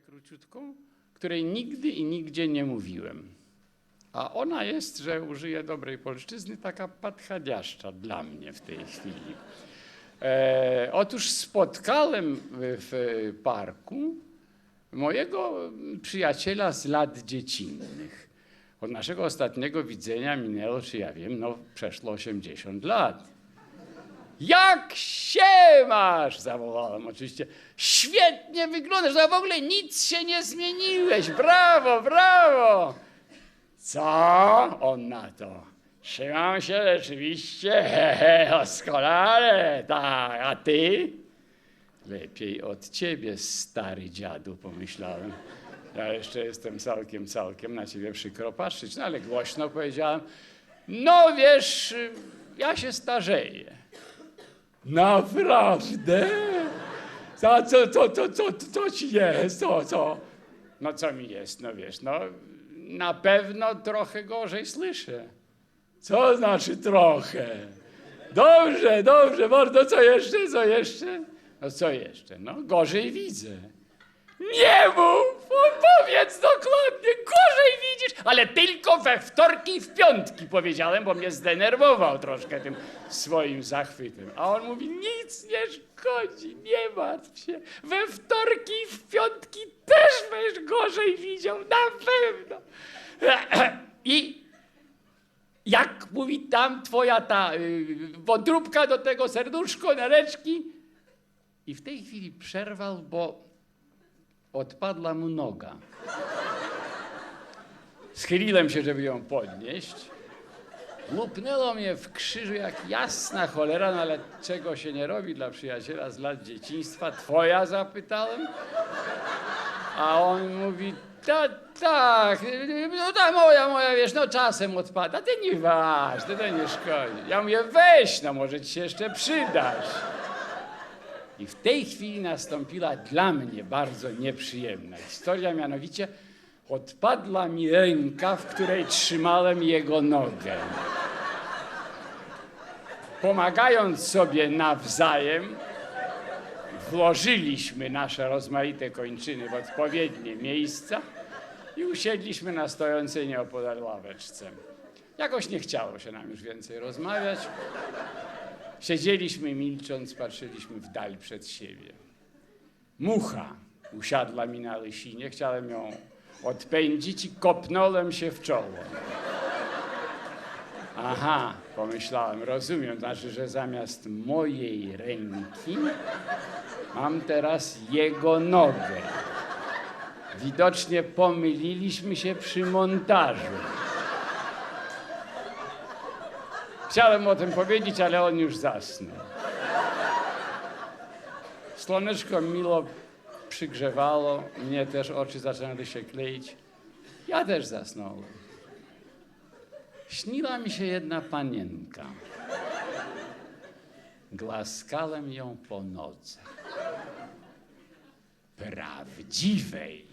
króciutką, której nigdy i nigdzie nie mówiłem. A ona jest, że użyję dobrej polszczyzny, taka padchadiaszcza dla mnie w tej chwili. E, otóż spotkałem w parku mojego przyjaciela z lat dziecinnych. Od naszego ostatniego widzenia minęło, czy ja wiem, no przeszło 80 lat. Jak się masz? Zawołałem oczywiście. Świetnie wyglądasz, no w ogóle nic się nie zmieniłeś. Brawo, brawo. Co? On na to. Trzymam się rzeczywiście, hehe, doskonale, tak, a ty? Lepiej od ciebie, stary dziadu, pomyślałem. Ja jeszcze jestem całkiem, całkiem na ciebie przykro patrzeć, no ale głośno powiedziałem, no wiesz, ja się starzeję. Naprawdę? A co, co, co, co, co ci jest? Co, co? No co mi jest? No wiesz, no na pewno trochę gorzej słyszę. Co znaczy trochę? Dobrze, dobrze, bardzo, co jeszcze, co jeszcze? No co jeszcze? No gorzej widzę. Nie mów! Powiedz dokładnie, gorzej widzisz, ale tylko we wtorki i w piątki powiedziałem, bo mnie zdenerwował troszkę tym swoim zachwytem. A on mówi, nic nie szkodzi, nie martw się. We wtorki i w piątki też będziesz gorzej widział, na pewno. I jak mówi tam twoja ta y, wątróbka do tego serduszko, nereczki. I w tej chwili przerwał, bo odpadła mu noga. Schyliłem się, żeby ją podnieść. Lupnęło mnie w krzyżu jak jasna cholera, no ale czego się nie robi dla przyjaciela z lat dzieciństwa? Twoja zapytałem. A on mówi, tak, tak, no ta moja, moja, wiesz, no czasem odpada, to nieważne, to nie szkodzi. Ja mówię, weź, no może ci się jeszcze przydasz. I w tej chwili nastąpiła dla mnie bardzo nieprzyjemna historia, mianowicie odpadła mi ręka, w której trzymałem jego nogę. Pomagając sobie nawzajem, włożyliśmy nasze rozmaite kończyny w odpowiednie miejsca i usiedliśmy na stojącej nieopodal ławeczce. Jakoś nie chciało się nam już więcej rozmawiać. Siedzieliśmy milcząc, patrzyliśmy w dal przed siebie. Mucha usiadła mi na lysinie, chciałem ją odpędzić i kopnąłem się w czoło. Aha, pomyślałem, rozumiem, znaczy, że zamiast mojej ręki mam teraz jego nogę. Widocznie pomyliliśmy się przy montażu. Chciałem o tym powiedzieć, ale on już zasnął. Słoneczko milo przygrzewało, mnie też oczy zaczęły się kleić. Ja też zasnąłem. Śniła mi się jedna panienka. Glaskałem ją po nodze. Prawdziwej.